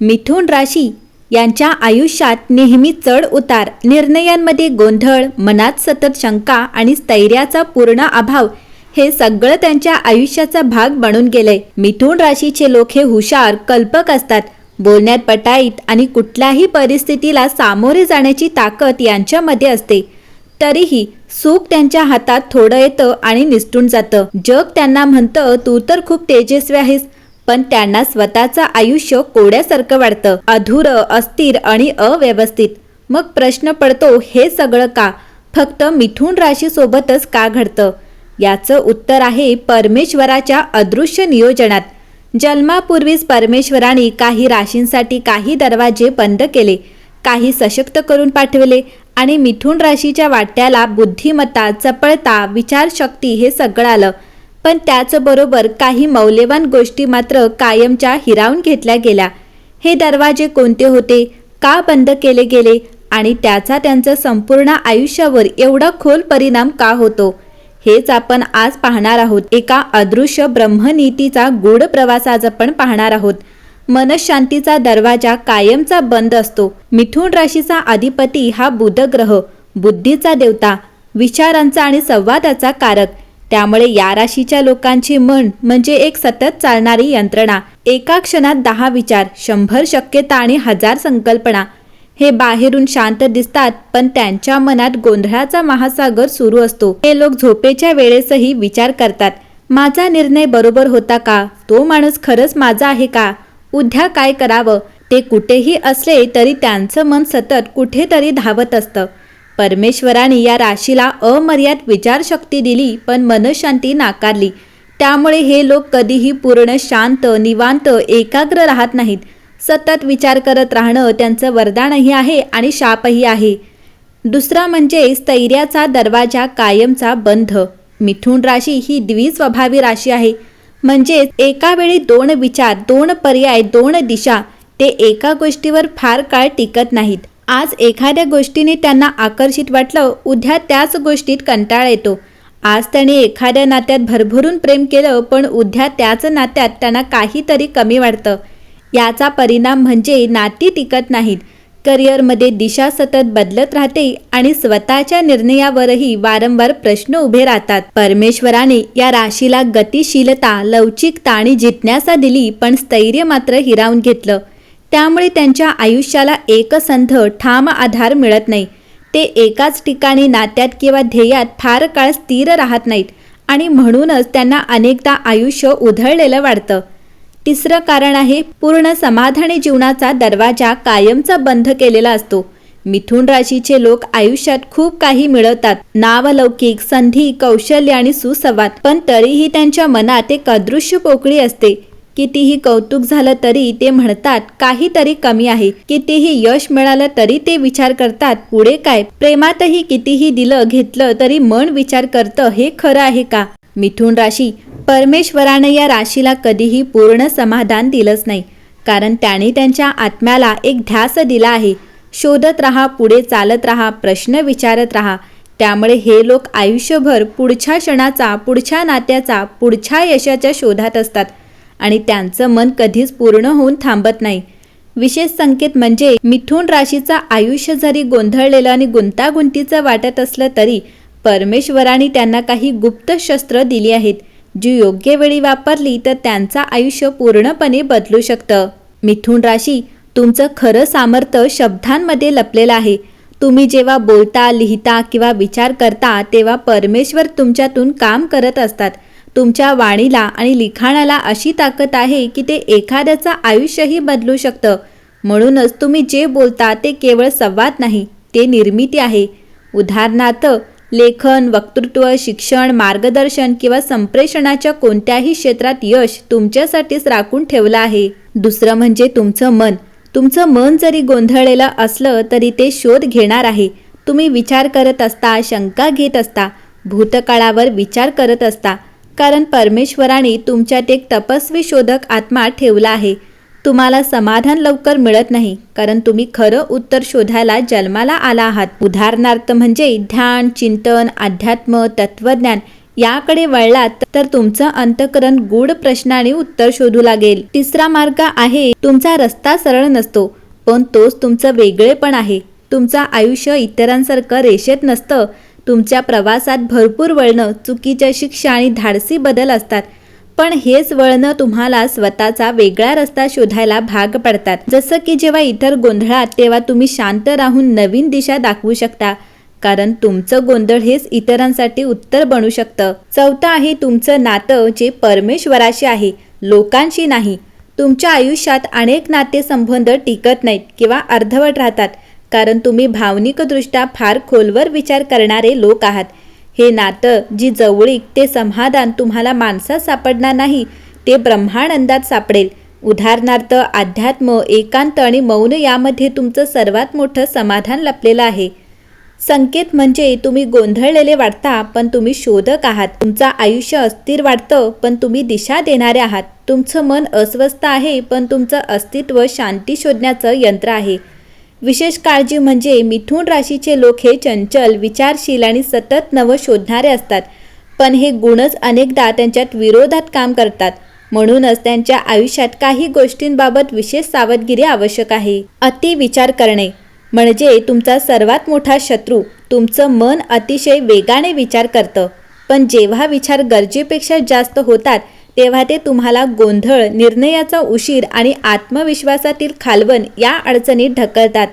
मिथुन राशी यांच्या आयुष्यात नेहमी चढ उतार निर्णयांमध्ये गोंधळ मनात सतत शंका आणि स्थैर्याचा पूर्ण अभाव हे सगळं त्यांच्या आयुष्याचा भाग बनून गेलंय मिथुन राशीचे लोक हे हुशार कल्पक असतात. बोलण्यात पटाईत आणि कुठल्याही परिस्थितीला सामोरे जाण्याची ताकद यांच्यामध्ये असते. तरीही सुख त्यांच्या हातात थोडं येतं आणि निसटून जातं. जग त्यांना म्हणतं तू तर खूप तेजस्वी आहेस. पण त्यांना स्वतःचं आयुष्य कोड्यासारखं वाटतं अधुरं अस्थिर आणि अव्यवस्थित. मग प्रश्न पडतो हे सगळं का? फक्त मिथून राशीसोबतच का घडतं? याचं उत्तर आहे परमेश्वराच्या अदृश्य नियोजनात. जन्मापूर्वीच परमेश्वराने काही राशींसाठी काही दरवाजे बंद केले काही सशक्त करून पाठवले आणि मिथून राशीच्या वाट्याला बुद्धिमत्ता चपळता विचारशक्ती हे सगळं आलं. पण त्याचबरोबर काही मौल्यवान गोष्टी मात्र कायमच्या हिरावून घेतल्या गेल्या. हे दरवाजे कोणते होते? का बंद केले गेले? आणि त्याचा त्यांचं संपूर्ण आयुष्यावर एवढा खोल परिणाम का होतो? हेच आपण आज पाहणार आहोत. एका अदृश्य ब्रह्मनीतीचा गूढ प्रवास आज आपण पाहणार आहोत. मनशांतीचा दरवाजा कायमचा बंद असतो. मिथुन राशीचा अधिपती हा बुधग्रह बुद्धीचा देवता विचारांचा आणि संवादाचा कारक. त्यामुळे या राशीच्या लोकांची मन म्हणजे एक सतत चालणारी यंत्रणा. एका क्षणात दहा विचार शंभर शक्यता आणि हजार संकल्पना. हे बाहेरून शांत दिसतात पण त्यांच्या मनात गोंधळाचा महासागर सुरू असतो. हे लोक झोपेच्या वेळेसही विचार करतात. माझा निर्णय बरोबर होता का? तो माणूस खरंच माझा आहे का? उद्या काय करावं? ते कुठेही असले तरी त्यांचं मन सतत कुठेतरी धावत असतं. परमेश्वराने या राशीला अमर्याद विचारशक्ती दिली पण मनशांती नाकारली. त्यामुळे हे लोक कधीही पूर्ण शांत निवांत एकाग्र राहत नाहीत. सतत विचार करत राहणं त्यांचं वरदानही आहे आणि शापही आहे. दुसरा म्हणजे स्थैर्याचा दरवाजा कायमचा बंध मिथुन राशी ही द्विस्वभावी राशी आहे. म्हणजे एका वेळी दोन विचार दोन पर्याय दोन दिशा ते एका गोष्टीवर फार काळ टिकत नाहीत. आज एखाद्या गोष्टीने त्यांना आकर्षित वाटलं उद्या त्याच गोष्टीत कंटाळा येतो. आज त्याने एखाद्या नात्यात भरभरून प्रेम केलं पण उद्या त्याच नात्यात त्यांना काहीतरी कमी वाटतं. याचा परिणाम म्हणजे नाती टिकत नाहीत. करिअरमध्ये दिशा सतत बदलत राहते आणि स्वतःच्या निर्णयावरही वारंवार प्रश्न उभे राहतात. परमेश्वराने या राशीला गतिशीलता लवचिकता आणि जिज्ञासा दिली पण स्थैर्य मात्र हिरावून घेतलं. त्यामुळे त्यांच्या आयुष्याला एकसंध ठाम आधार मिळत नाही. ते एकाच ठिकाणी नात्यात किंवा ध्येयात फार काळ स्थिर राहत नाहीत आणि म्हणूनच त्यांना अनेकदा आयुष्य उधळलेलं वाटतं. तिसरं कारण आहे पूर्ण समाधानी जीवनाचा दरवाजा कायमचा बंद केलेला असतो. मिथुन राशीचे लोक आयुष्यात खूप काही मिळवतात. नावलौकिक संधी कौशल्य आणि सुसंवाद. पण तरीही त्यांच्या मनात एक अदृश्य पोकळी असते. कितीही कौतुक झालं तरी ते म्हणतात काहीतरी कमी आहे. कितीही यश मिळालं तरी ते विचार करतात पुढे काय? प्रेमातही कितीही दिलं घेतलं तरी मन विचार करतं हे खरं आहे का? मिथुन राशी परमेश्वरानं या राशीला कधीही पूर्ण समाधान दिलंच नाही. कारण त्याने त्यांच्या आत्म्याला एक ध्यास दिला आहे. शोधत राहा पुढे चालत राहा प्रश्न विचारत राहा. त्यामुळे हे लोक आयुष्यभर पुढच्या क्षणाचा पुढच्या नात्याचा पुढच्या यशाच्या शोधात असतात. आणि त्यांचं मन कधीच पूर्ण होऊन थांबत नाही. विशेष संकेत म्हणजे मिथुन राशीचं आयुष्य जरी गोंधळलेलं आणि गुंतागुंतीचं वाटत असलं तरी परमेश्वराने त्यांना काही गुप्त शस्त्र दिली आहेत. जी योग्य वेळी वापरली तर त्यांचं आयुष्य पूर्णपणे बदलू शकतं. मिथुन राशी तुमचं खरं सामर्थ्य शब्दांमध्ये लपलेलं आहे. तुम्ही जेव्हा बोलता लिहिता किंवा विचार करता तेव्हा परमेश्वर तुमच्यातून काम करत असतात. तुमच्या वाणीला आणि लिखाणाला अशी ताकद आहे की ते एखाद्याचं आयुष्यही बदलू शकतं. म्हणूनच तुम्ही जे बोलता ते केवळ संवाद नाही ते निर्मिती आहे. उदाहरणार्थ लेखन वक्तृत्व शिक्षण मार्गदर्शन किंवा संप्रेषणाच्या कोणत्याही क्षेत्रात यश तुमच्यासाठीच राखून ठेवलं आहे. दुसरं म्हणजे तुमचं मन. तुमचं मन जरी गोंधळलेलं असलं तरी ते शोध घेणार आहे. तुम्ही विचार करत असता शंका घेत असता भूतकाळावर विचार करत असता कारण परमेश्वराने तुमच्यात एक तपस्वी शोधक आत्मा ठेवला आहे. तुम्हाला समाधान लवकर मिळत नाही कारण तुम्ही खरं उत्तर शोधायला जन्माला आला आहात. उदाहरणार्थ म्हणजे ध्यान चिंतन अध्यात्म तत्वज्ञान याकडे वळलात तर तुमचं अंतकरण गूढ प्रश्नाने उत्तर शोधू लागेल. तिसरा मार्ग आहे तुमचा रस्ता सरळ नसतो पण तोच तुमचं वेगळेपण आहे. तुमचं आयुष्य इतरांसारखं रेषेत नसतं तुमच्या प्रवासात भरपूर वळणं चुकीच्या शिक्षा आणि धाडसी बदल असतात. पण हेच वळणं तुम्हाला स्वतःचा वेगळा रस्ता शोधायला भाग पडतात. जसं की जेव्हा इतर गोंधळात तेव्हा तुम्ही शांत राहून नवीन दिशा दाखवू शकता. कारण तुमचं गोंधळ हेच इतरांसाठी उत्तर बनू शकतं. चौथं आहे तुमचं नातं जे परमेश्वराशी आहे लोकांशी नाही. तुमच्या आयुष्यात अनेक नातेसंबंध टिकत नाहीत किंवा अर्धवट राहतात. कारण तुम्ही भावनिकदृष्ट्या फार खोलवर विचार करणारे लोक आहात. हे नातं जी जवळीक ते समाधान तुम्हाला माणसात सापडणार नाही ते ब्रह्मानंदात सापडेल. उदाहरणार्थ अध्यात्म एकांत आणि मौन यामध्ये तुमचं सर्वात मोठं समाधान लपलेलं आहे. संकेत म्हणजे तुम्ही गोंधळलेले वाटता पण तुम्ही शोधक आहात. तुमचं आयुष्य अस्थिर वाटतं पण तुम्ही दिशा देणारे आहात. तुमचं मन अस्वस्थ आहे पण तुमचं अस्तित्व शांती शोधण्याचं यंत्र आहे. विशेष काळजी म्हणजे मिथुन राशीचे लोक हे चंचल विचारशील आणि सतत नवं शोधणारे असतात. पण हे गुणच अनेकदा त्यांच्यात विरोधात काम करतात. म्हणूनच त्यांच्या आयुष्यात काही गोष्टींबाबत विशेष सावधगिरी आवश्यक आहे. अति विचार करणे. म्हणजे तुमचा सर्वात मोठा शत्रू तुमचं मन अतिशय वेगाने विचार करतं. पण जेव्हा विचार गरजेपेक्षा जास्त होतात तेव्हा ते तुम्हाला गोंधळ निर्णयाचा उशीर आणि आत्मविश्वासातील खालवण या अडचणीत ढकलतात.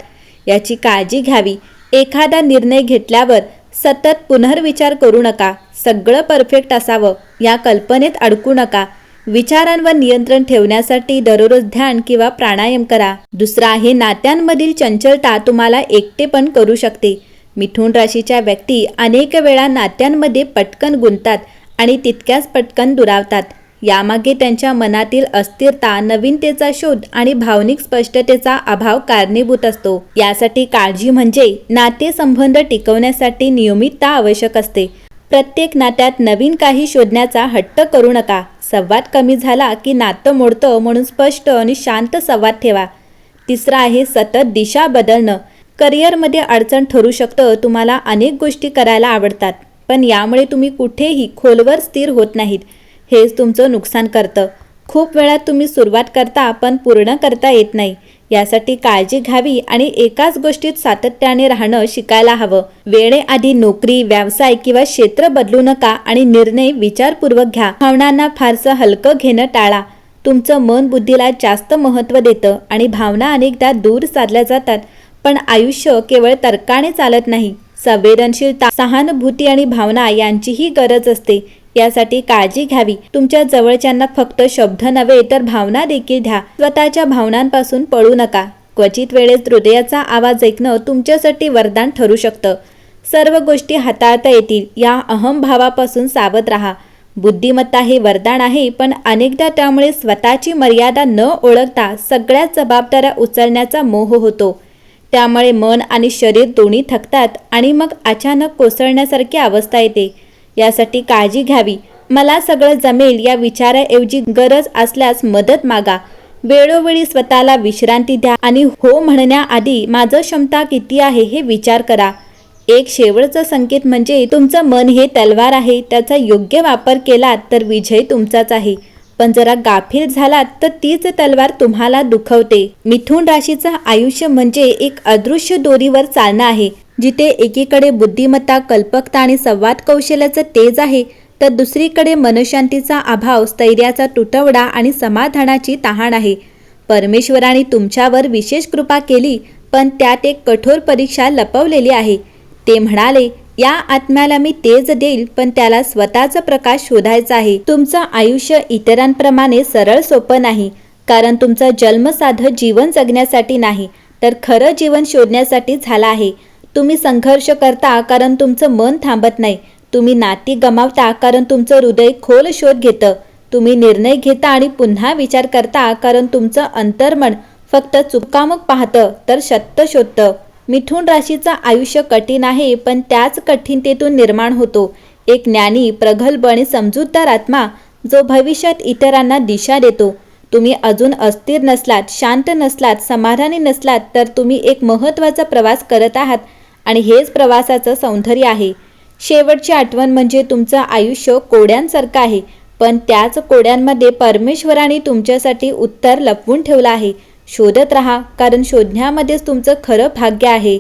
याची काळजी घ्यावी. एखादा निर्णय घेतल्यावर सतत पुनर्विचार करू नका. सगळं परफेक्ट असावं. या कल्पनेत अडकू नका. विचारांवर नियंत्रण ठेवण्यासाठी दररोज ध्यान किंवा प्राणायाम करा. दुसरा आहे नात्यांमधील चंचलता तुम्हाला एकटे पण करू शकते. मिथुन राशीच्या व्यक्ती अनेक वेळा नात्यांमध्ये पटकन गुंततात आणि तितक्याच पटकन दुरावतात. यामागे त्यांच्या मनातील अस्थिरता नवीनतेचा शोध आणि भावनिक स्पष्टतेचा अभाव कारणीभूत असतो. यासाठी काळजी म्हणजे नातेसंबंध टिकवण्यासाठी नियमितता आवश्यक असते. प्रत्येक नात्यात नवीन काही शोधण्याचा हट्ट करू नका. संवाद कमी झाला की नातं मोडतं म्हणून स्पष्ट आणि शांत संवाद ठेवा. तिसरा आहे सतत दिशा बदलणं. करिअरमध्ये अडचण ठरू शकतं तुम्हाला अनेक गोष्टी करायला आवडतात. पण यामुळे तुम्ही कुठेही खोलवर स्थिर होत नाहीत. हेच तुमचं नुकसान करतं. खूप वेळा तुम्ही सुरुवात करता पण पूर्ण करता येत नाही. यासाठी काळजी घ्यावी आणि एकाच गोष्टीत सातत्याने राहणं शिकायला हवं. वेळेआधी नोकरी व्यवसाय किंवा क्षेत्र बदलू नका आणि निर्णय विचारपूर्वक घ्या. भावनांना फारसं हलकं घेणं टाळा. तुमचं मन बुद्धीला जास्त महत्त्व देतं आणि भावना अनेकदा दूर साधल्या जातात पण आयुष्य केवळ तर्काने चालत नाही. संवेदनशीलता सहानुभूती आणि भावना यांचीही गरज असते. यासाठी काळजी घ्यावी. तुमच्या जवळच्यांना फक्त शब्द नव्हे तर भावना देखील द्या. स्वतःच्या भावनांपासून पळू नका. क्वचित वेळेस हृदयाचा आवाज ऐकणं तुमच्यासाठी वरदान ठरू शकतं. सर्व गोष्टी हाताळता येतील. या अहमभावापासून सावध राहा. बुद्धिमत्ता हे वरदान आहे पण अनेकदा त्यामुळे स्वतःची मर्यादा न ओळखता सगळ्याच जबाबदाऱ्या उचलण्याचा मोह होतो. त्यामुळे मन आणि शरीर दोन्ही थकतात आणि मग अचानक कोसळण्यासारखी अवस्था येते. यासाठी काळजी घ्यावी. मला सगळं जमेल या विचाराऐवजी गरज असल्यास मदत मागा. वेळोवेळी स्वतःला विश्रांती द्या आणि हो म्हणण्याआधी माझं क्षमता किती आहे हे विचार करा. एक शेवटचा संकेत म्हणजे तुमचं मन हे तलवार आहे त्याचा योग्य वापर केला तर विजय तुमचाच आहे. पण जरा गाफील झालात तर तीच तलवार तुम्हाला दुखवते. मिथुन राशीचं आयुष्य म्हणजे एक अदृश्य दोरीवर चालणं आहे. जिथे एकीकडे बुद्धिमत्ता कल्पकता आणि संवाद कौशल्याचं तेज आहे तर दुसरीकडे मनशांतीचा अभाव स्थैर्याचा तुटवडा आणि समाधानाची तहान आहे. परमेश्वराने तुमच्यावर विशेष कृपा केली पण त्यात एक कठोर परीक्षा लपवलेली आहे. ते म्हणाले या आत्म्याला मी तेज देईल पण त्याला स्वतःचा प्रकाश शोधायचा आहे. तुमचं आयुष्य इतरांप्रमाणे सरळ सोपं नाही कारण तुमचा जन्म साधं जीवन जगण्यासाठी नाही तर खरं जीवन शोधण्यासाठी झाला आहे. तुम्ही संघर्ष करता कारण तुमचं मन थांबत नाही. तुम्ही नाती गमावता कारण तुमचं हृदय खोल शोध घेतं. तुम्ही निर्णय घेता आणि पुन्हा विचार करता कारण तुमचं अंतर्मन फक्त चुकामक पाहतं तर सत्य शोधतं. मिथुन राशीचं आयुष्य कठीण आहे पण त्याच कठीणतेतून निर्माण होतो. एक ज्ञानी प्रगल्भ आणि समजूतदार आत्मा जो भविष्यात इतरांना दिशा देतो. तुम्ही अजून अस्थिर नसलात शांत नसलात समाधानी नसलात तर तुम्ही एक महत्त्वाचा प्रवास करत आहात आणि हेच प्रवासाचं सौंदर्य आहे. शेवटची आठवण म्हणजे तुमचं आयुष्य कोड्यांसारखं आहे पण त्याच कोड्यांमध्ये परमेश्वराने तुमच्यासाठी उत्तर लपवून ठेवलं आहे. शोधत राहा कारण शोधण्यामध्येच तुमचं खरं भाग्य आहे.